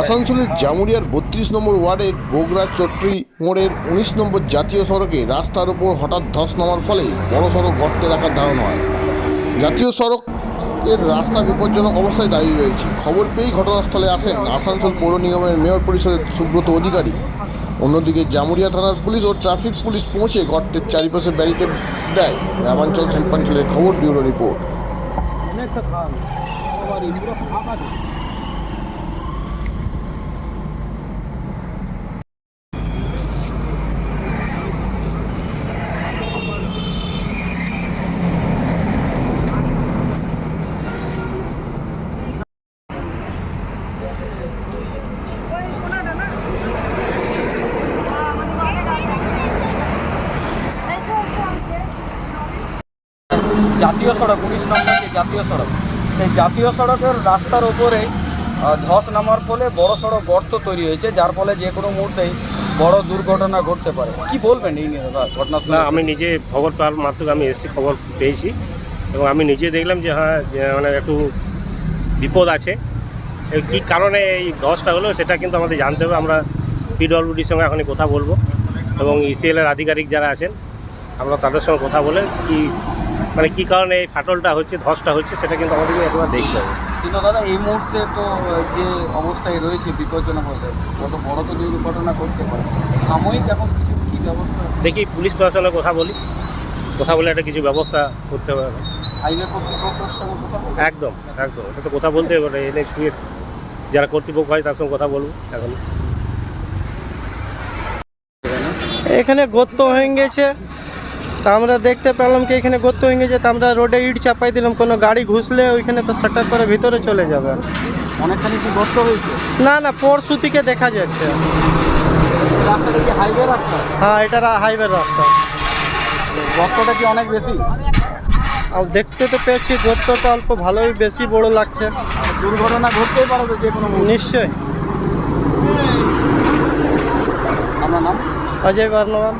আসানসোলের জামুরিয়ার বত্রিশ নম্বর ওয়ার্ডের বগুড়া চট্রি মোড়ের উনিশ নম্বর জাতীয় সড়কে রাস্তার উপর হঠাৎ ধস নামার ফলে বড়সড় গর্তে রাখার ধারণ হয়। জাতীয় সড়ক এর রাস্তা বিপজ্জনক অবস্থায় দাঁড়িয়ে রয়েছে। খবর পেয়েই ঘটনাস্থলে আসেন আসানসোল পৌর নিগমের মেয়র পরিষদের সুব্রত অধিকারী। অন্যদিকে জামুরিয়া থানার পুলিশ ও ট্রাফিক পুলিশ পৌঁছে গর্তের চারিপাশে ব্যারিকেড দেয়। গ্রামাঞ্চল শিল্পাঞ্চলের খবর ব্যুরো রিপোর্ট। জাতীয় সড়ক, উনিশ নম্বর যে জাতীয় সড়ক, সেই জাতীয় সড়কের রাস্তার ওপরে ধস নামার ফলে বড় সড়ো গর্ত তৈরি হয়েছে, যার ফলে যে কোনো মুহূর্তেই বড় দুর্ঘটনা ঘটতে পারে। কি বলবেন এই ঘটনা আমি নিজে খবর পাওয়ার মাধ্যমে আমি এসেছি, খবর পেয়েছি। এবং আমি নিজে দেখলাম যে হ্যাঁ মানে একটু বিপদ আছে। কী কারণে এই ধসটা হলো, সেটা কিন্তু আমাদের জানতে হবে। আমরা পিডব্লিউডির সঙ্গে এখনই কথা বলব। এবং ইসিএলের আধিকারিক যারা আছেন, আমরা তাদের সঙ্গে কথা বলে কি মানে কী কারণে এই ফাটলটা হচ্ছে ধসটা হচ্ছে সেটা কিন্তু আমাদেরকে একবার দেখতে হবে। কিন্তু দাদা এই মুহূর্তে তো যে অবস্থায় রয়েছে বিপজ্জনক অবস্থায় কত বড় তো দুর্ঘটনা করতে পারে সাময়িক এখন কিছু কি ব্যবস্থা? দেখি পুলিশ প্রশাসনের কথা বলি। কথা বলে একটা কিছু ব্যবস্থা করতে হবে। হাইওয়ে কর্তৃপক্ষের সঙ্গে কথা একদম একদম। এটা তো কথা বলতে হবে এনে শুয়ে যারা কর্তৃপক্ষ হয় তার সঙ্গে কথা বলব এখন। এখানে গর্ত হয়ে গেছে তা আমরা দেখতে পেলাম কি এখানে গর্ত হয়ে গেছে তা আমরা রোডে ইট চাপাই দিলাম কোনো গাড়ি ঘুষলে ওইখানে তো সেটআপ করে ভিতরে চলে যাবে। অনেকখানি কি গর্ত হয়েছে? না না পরশু থেকে দেখা যাচ্ছে। রাস্তাটা কি হাইওয়ে রাস্তা? হ্যাঁ এটা হাইওয়ে রাস্তা। গর্তটা কি অনেক বেশি? আর দেখতে তো পেয়েছি গর্তটা অল্প ভালোই বেশি বড় লাগছে। দুর্ঘটনা ঘটতেই পারে তো যে কোনো মুহূর্তে। নিশ্চয় আপনার নাম? অজয় বর্ণবান